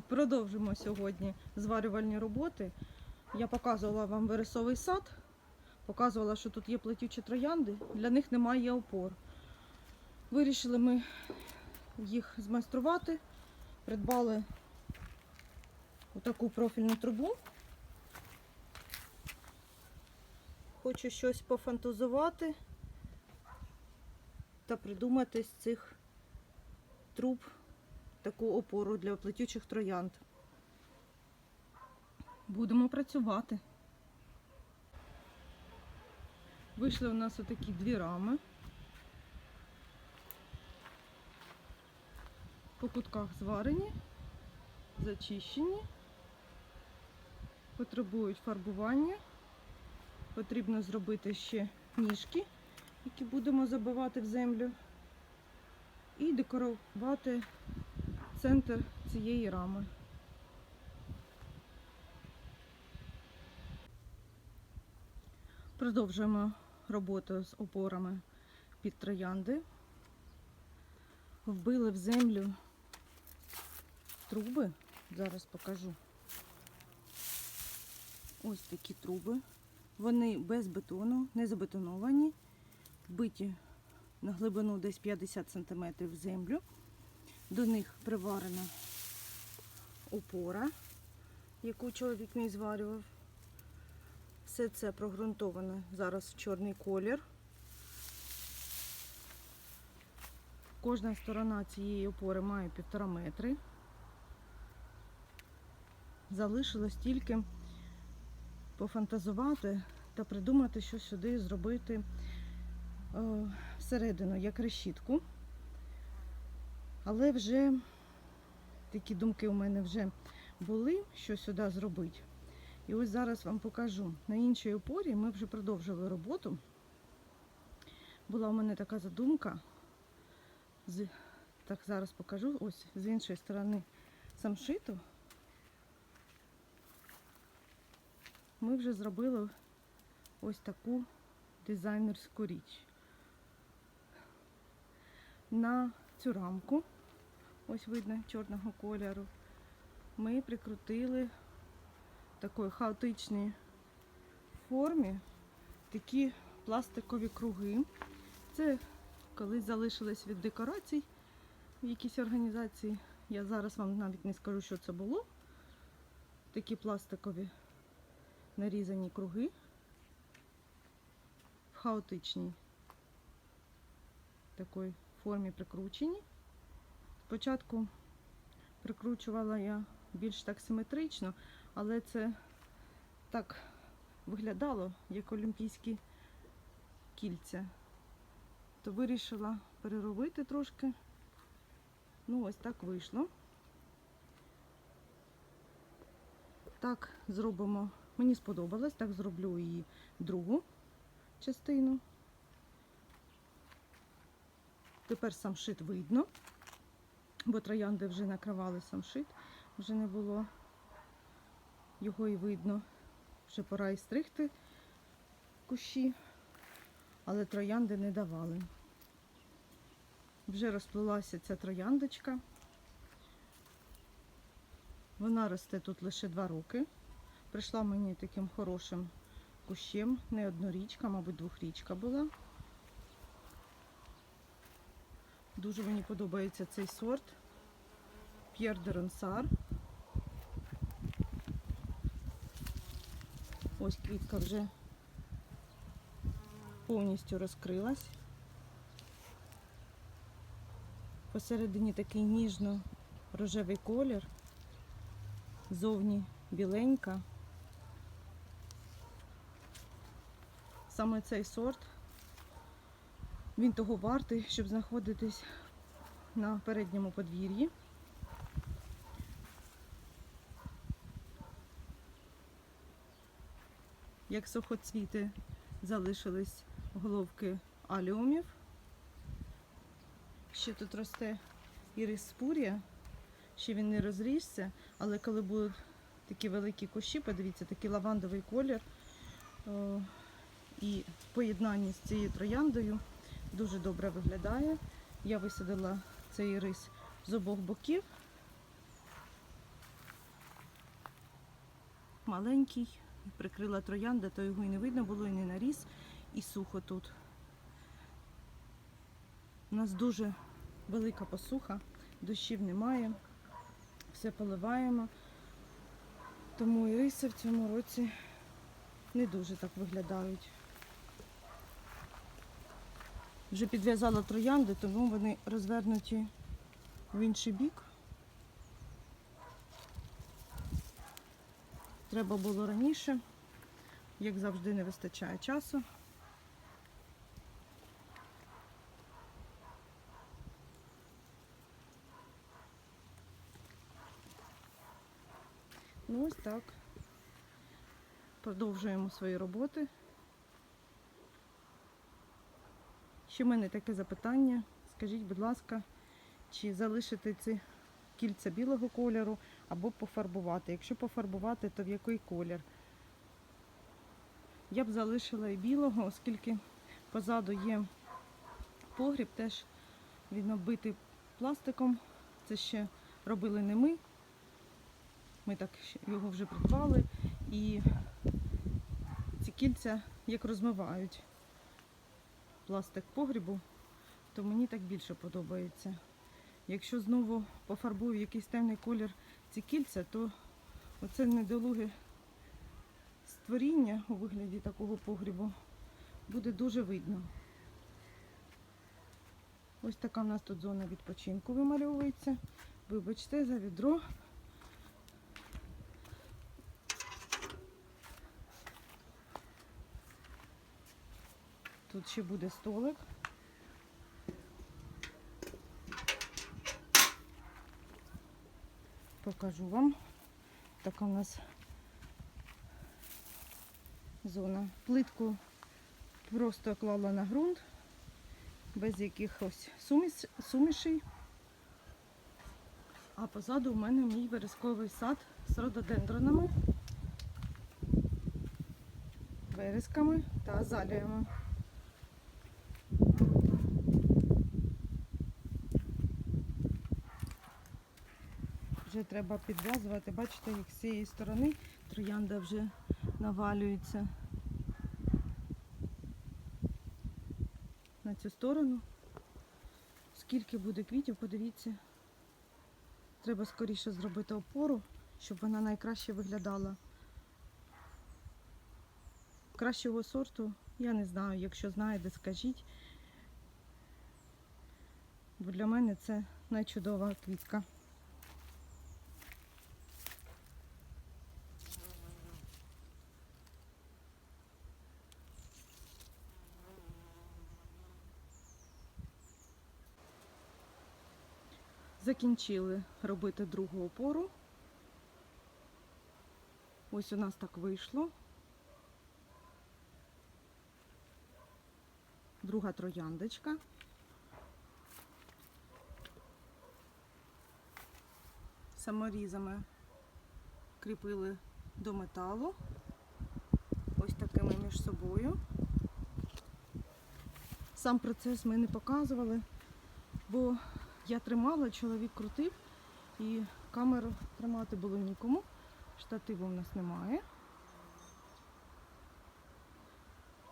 Продовжимо сьогодні зварювальні роботи. Я показувала вам вересовий сад, показувала, що тут є плетючі троянди, для них немає опор. Вирішили ми їх змайструвати, придбали отаку профільну трубу. Хочу щось пофантазувати та придумати з цих труб таку опору для плетючих троянд. Будемо працювати. Вийшли у нас отакі дві рами. По кутках зварені, зачищені, потребують фарбування. Потрібно зробити ще ніжки, які будемо забивати в землю, і декорувати центр цієї рами. Продовжуємо роботу з опорами під троянди. Вбили в землю труби. Зараз покажу. Ось такі труби. Вони без бетону, не забетоновані, вбиті на глибину десь 50 см в землю. До них приварена опора, яку чоловік мій зварював. Все це прогрунтовано зараз в чорний колір. Кожна сторона цієї опори має півтора метри. Залишилось тільки пофантазувати та придумати, що сюди зробити е, всередину, як решітку. Але вже такі думки у мене вже були, що сюди зробити. І ось зараз вам покажу. На іншій опорі ми вже продовжили роботу. Була у мене така задумка. З, так, зараз покажу. Ось з іншої сторони самшиту. Ми вже зробили ось таку дизайнерську річ. На цю рамку, ось видно чорного кольору, ми прикрутили такої хаотичній формі такі пластикові круги. Це колись залишились від декорацій в якійсь організації. Я зараз вам навіть не скажу, що це було. Такі пластикові нарізані круги в хаотичній такої формі прикручені. Спочатку прикручувала я більш так симетрично, але це так виглядало, як олімпійські кільця. То вирішила переробити трошки. Ну, ось так вийшло. Так зробимо. Мені сподобалось, так зроблю її другу частину. Тепер самшит видно, бо троянди вже накривали самшит, вже не було його і видно. Вже пора і стригти кущі, але троянди не давали. Вже розплилася ця трояндочка. Вона росте тут лише два роки. Прийшла мені таким хорошим кущем, не однорічка, мабуть, двохрічка була. Дуже мені подобається цей сорт. П'єр де Ронсар. Ось квітка вже повністю розкрилась. Посередині такий ніжно-рожевий колір, зовні біленька. Саме цей сорт, він того вартий, щоб знаходитись на передньому подвір'ї. Як сухоцвіти залишились головки аліумів. Ще тут росте ірис спурія, ще він не розрісся, але коли будуть такі великі кущі, подивіться, такий лавандовий колір. о, І в поєднанні з цією трояндою дуже добре виглядає. Я висадила цей рис з обох боків. маленький, прикрила троянда, то його і не видно було, і не наріс, і сухо тут. У нас дуже велика посуха, дощів немає, все поливаємо. Тому іриси в цьому році не дуже так виглядають. Вже підв'язала троянди, тому вони розвернуті в інший бік. Треба було раніше, як завжди, не вистачає часу. Ну ось так. Продовжуємо свої роботи. Ще в мене таке запитання. Скажіть, будь ласка, чи залишити ці кільця білого кольору або пофарбувати? Якщо пофарбувати, то в який колір? Я б залишила і білого, оскільки позаду є погріб, теж він оббитий пластиком. Це ще робили не ми. Ми так його вже придбали. І ці кільця як розмивають пластик погрібу, то мені так більше подобається. Якщо знову пофарбую якийсь темний колір ці кільця, то оце недолуге створіння у вигляді такого погрібу буде дуже видно. Ось така в нас тут зона відпочинку вимальовується. Вибачте за відро. Тут ще буде столик. Покажу вам. Така у нас зона. Плитку просто клала на ґрунт, без якихось суміш, сумішей. А позаду у мене мій вересковий сад з рододендронами, вересками та азаліями. Вже треба підв'язувати. Бачите, як з цієї сторони троянда вже навалюється на цю сторону. Скільки буде квітів, подивіться. Треба скоріше зробити опору, щоб вона найкраще виглядала. Кращого сорту я не знаю, якщо знаєте, скажіть. Бо для мене це найчудова квітка. Закінчили робити другу опору. Ось у нас так вийшло. Друга трояндочка. Саморізами кріпили до металу. Ось такими між собою. Сам процес ми не показували, бо я тримала, чоловік крутив і камеру тримати було нікому. Штативу в нас немає.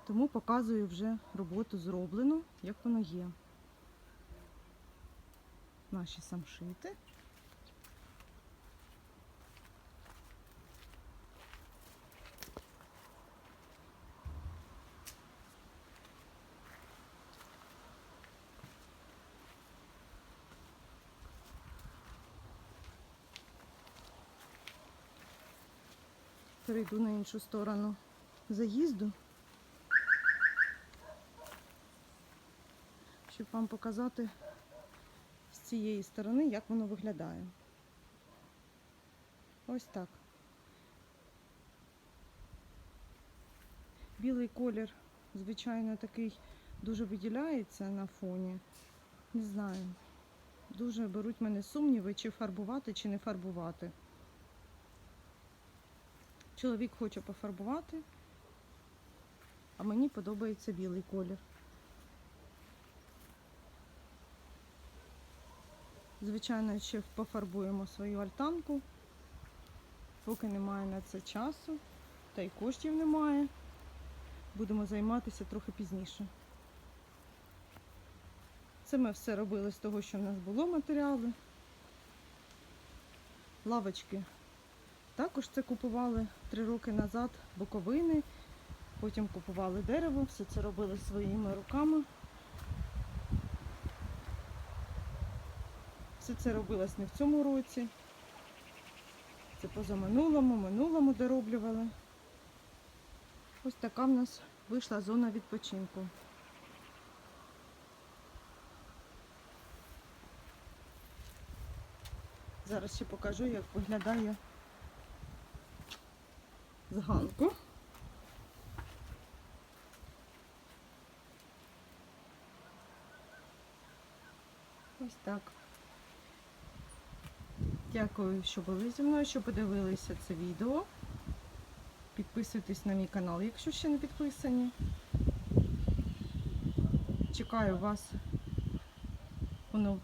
Тому показую вже роботу зроблену, як воно є. Наші самшити. Перейду на іншу сторону заїзду. щоб вам показати з цієї сторони, як воно виглядає. Ось так. Білий колір, звичайно, такий дуже виділяється на фоні. Не знаю. Дуже беруть мене сумніви, чи фарбувати, чи не фарбувати. Чоловік хоче пофарбувати, а мені подобається білий колір. Звичайно, ще пофарбуємо свою альтанку. поки немає на це часу, та й коштів немає. Будемо займатися трохи пізніше. Це ми все робили з того, що в нас було матеріали. Лавочки. Також це купували три роки назад боковини, потім купували дерево, все це робили своїми руками. Все це робилось не в цьому році. Це позаминулому, минулому дороблювали. Ось така в нас вийшла зона відпочинку. Зараз ще покажу, як виглядає з ганку. Ось так. Дякую, що були зі мною, що подивилися це відео. Підписуйтесь на мій канал, якщо ще не підписані. Чекаю вас у,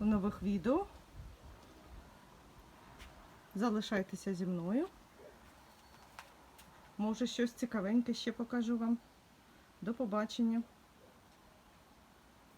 нових відео. Залишайтеся зі мною. Може щось цікавеньке ще покажу вам. До побачення.